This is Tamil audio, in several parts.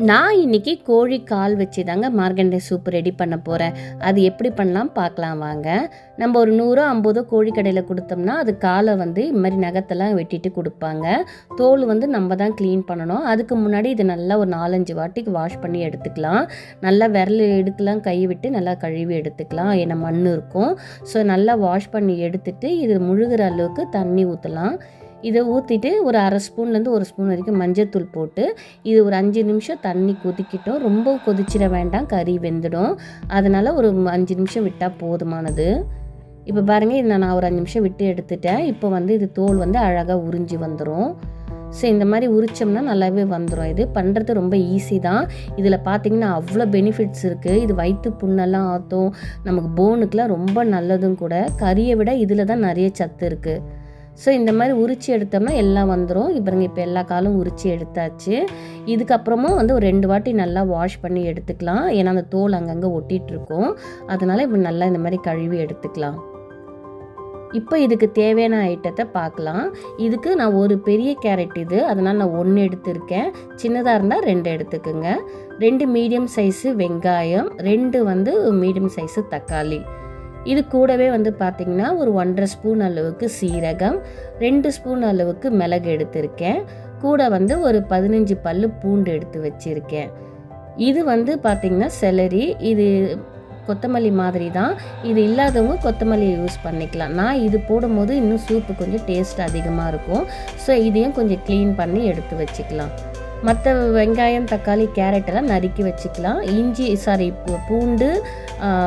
நான் இன்னைக்கு கோழி கால் வச்சு தாங்க மார்கண்டே சூப் ரெடி பண்ண போகிறேன் அது எப்படி பண்ணலாம் பார்க்கலாம் வாங்க. நம்ம ஒரு நூறோ ஐம்பதோ கோழி கடையில் கொடுத்தோம்னா அது காலை வந்து இது மாதிரி நகத்தெல்லாம் வெட்டிட்டு கொடுப்பாங்க. தோல் வந்து நம்ம தான் க்ளீன் பண்ணணும். அதுக்கு முன்னாடி இது நல்லா ஒரு நாலஞ்சு வாட்டிக்கு வாஷ் பண்ணி எடுத்துக்கலாம். நல்லா விரல் எடுக்கலாம் கை விட்டு நல்லா கழுவி எடுத்துக்கலாம். ஏன்னா மண் இருக்கும். ஸோ நல்லா வாஷ் பண்ணி எடுத்துட்டு இது முழுகிற அளவுக்கு தண்ணி ஊற்றலாம் இதை ஊற்றிட்டு ஒரு அரை ஸ்பூன்லேருந்து ஒரு ஸ்பூன் வரைக்கும் மஞ்சத்தூள் போட்டு இது ஒரு அஞ்சு நிமிஷம் தண்ணி கொதிக்கிட்டோம். ரொம்ப கொதிச்சிட வேண்டாம். கறி வெந்துடும். அதனால் ஒரு அஞ்சு நிமிஷம் விட்டால் போதுமானது. இப்போ பாருங்கள் இது நான் ஒரு அஞ்சு நிமிஷம் விட்டு எடுத்துட்டேன். இப்போ வந்து இது தோல் வந்து அழகாக உறிஞ்சி வந்துடும் ஸோ இந்த மாதிரி உரிச்சோம்னா நல்லாவே வந்துடும் இது பண்ணுறது ரொம்ப ஈஸி தான். இதில் பார்த்தீங்கன்னா அவ்வளோ பெனிஃபிட்ஸ் இருக்குது இது வயிற்று புண்ணெல்லாம் ஆற்றும் நமக்கு போனுக்கெலாம் ரொம்ப நல்லதும் கூட. கறியை விட இதில் தான் நிறைய சத்து இருக்குது ஸோ இந்த மாதிரி உரிச்சு எடுத்தோம்னா எல்லாம் வந்துடும் இப்போ இப்போ எல்லா காலும் உரிச்சு எடுத்தாச்சு. இதுக்கப்புறமும் வந்து ஒரு ரெண்டு வாட்டி நல்லா வாஷ் பண்ணி எடுத்துக்கலாம். ஏன்னா அந்த தோல் அங்கங்கே ஒட்டிகிட்ருக்கோம் அதனால் இப்போ நல்லா இந்த மாதிரி கழுவி எடுத்துக்கலாம். இப்போ இதுக்கு தேவையான ஐட்டத்தை பார்க்கலாம் இதுக்கு நான் ஒரு பெரிய கேரட் இது. அதனால் நான் ஒன்று எடுத்திருக்கேன். சின்னதாக இருந்தால் ரெண்டு எடுத்துக்கோங்க. ரெண்டு மீடியம் சைஸு வெங்காயம். ரெண்டு வந்து மீடியம் சைஸு தக்காளி. இது கூடவே வந்து பார்த்திங்கன்னா ஒரு ஒன்றரை ஸ்பூன் அளவுக்கு சீரகம் ரெண்டு ஸ்பூன் அளவுக்கு மிளகு எடுத்திருக்கேன். கூட வந்து ஒரு பதினஞ்சு பல் பூண்டு எடுத்து வச்சுருக்கேன். இது வந்து பார்த்திங்கன்னா செலரி இது கொத்தமல்லி மாதிரி தான். இது இல்லாதவங்க கொத்தமல்லியை யூஸ் பண்ணிக்கலாம். நான் இது போடும்போது இன்னும் சூப்பு கொஞ்சம் டேஸ்ட் அதிகமாக இருக்கும். ஸோ இதையும் கொஞ்சம் க்ளீன் பண்ணி எடுத்து வச்சுக்கலாம். மற்ற வெங்காயம் தக்காளி கேரட்டெல்லாம் நறுக்கி வச்சுக்கலாம். இஞ்சி சாரி பூண்டு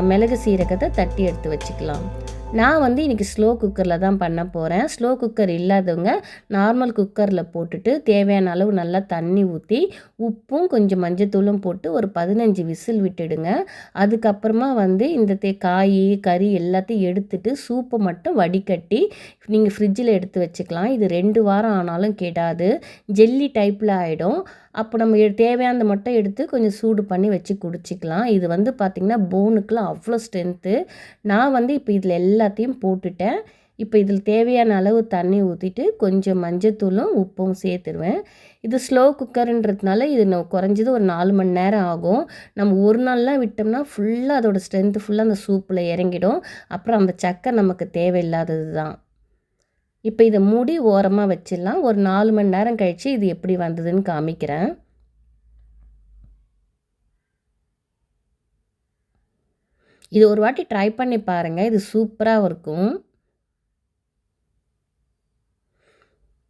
மிளகு சீரகத்தை தட்டி எடுத்து வச்சுக்கலாம். நான் வந்து இன்றைக்கி ஸ்லோ குக்கரில் தான் பண்ண போகிறேன் ஸ்லோ குக்கர் இல்லாதவங்க நார்மல் குக்கரில் போட்டுட்டு தேவையான அளவு நல்லா தண்ணி ஊற்றி உப்பும் கொஞ்சம் மஞ்சத்தூளும் போட்டு ஒரு பதினஞ்சு விசில் விட்டுடுங்க. அதுக்கப்புறமா வந்து இந்த தே காய் கறி எல்லாத்தையும் எடுத்துட்டு சூப்பை மட்டும் வடிகட்டி நீங்கள் ஃப்ரிட்ஜில் எடுத்து வச்சுக்கலாம். இது ரெண்டு வாரம் ஆனாலும் கெடாது. ஜெல்லி டைப்பில் ஆகிடும் அப்போ நம்ம தேவையானது மட்டும் எடுத்து கொஞ்சம் சூடு பண்ணி வச்சு குடிச்சிக்கலாம். இது வந்து பார்த்திங்கன்னா போனுக்கெலாம் அவ்வளோ ஸ்ட்ரென்த்து. நான் வந்து இப்போ இதில் எல்லாத்தையும் போட்டுட்டேன். இப்போ இதில் தேவையான அளவு தண்ணி ஊற்றிட்டு கொஞ்சம் மஞ்சத்தூளும் உப்பும் சேர்த்துருவேன். இது ஸ்லோ குக்கருன்றதுனால இது நம்ம குறைஞ்சது ஒரு நாலு மணி நேரம் ஆகும். நம்ம ஒரு நாள்லாம் விட்டோம்னா ஃபுல்லாக அதோடய ஸ்ட்ரென்த்து ஃபுல்லாக அந்த சூப்பில் இறங்கிடும். அப்புறம் அந்த சக்கை நமக்கு தேவையில்லாதது தான். இப்போ இதை மூடி ஓரமாக வச்சிடலாம். ஒரு நாலு மணி நேரம் கழித்து இது எப்படி வந்ததுன்னு காமிக்கிறேன். இது ஒரு வாட்டி ட்ரை பண்ணி பாருங்கள் இது சூப்பராக இருக்கும்.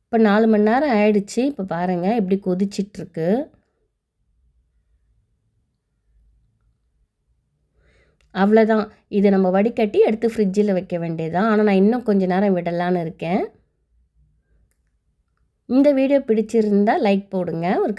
இப்போ நாலு மணி நேரம் ஆயிடுச்சு. இப்போ பாருங்கள் எப்படி கொதிச்சிட்ருக்கு அவ்வளோதான் இதை நம்ம வடிகட்டி எடுத்து ஃப்ரிட்ஜில் வைக்க வேண்டியதான் ஆனால் நான் இன்னும் கொஞ்சம் நேரம் விடலான்னு இருக்கேன். இந்த வீடியோ பிடிச்சிருந்தால் லைக் போடுங்க. ஒரு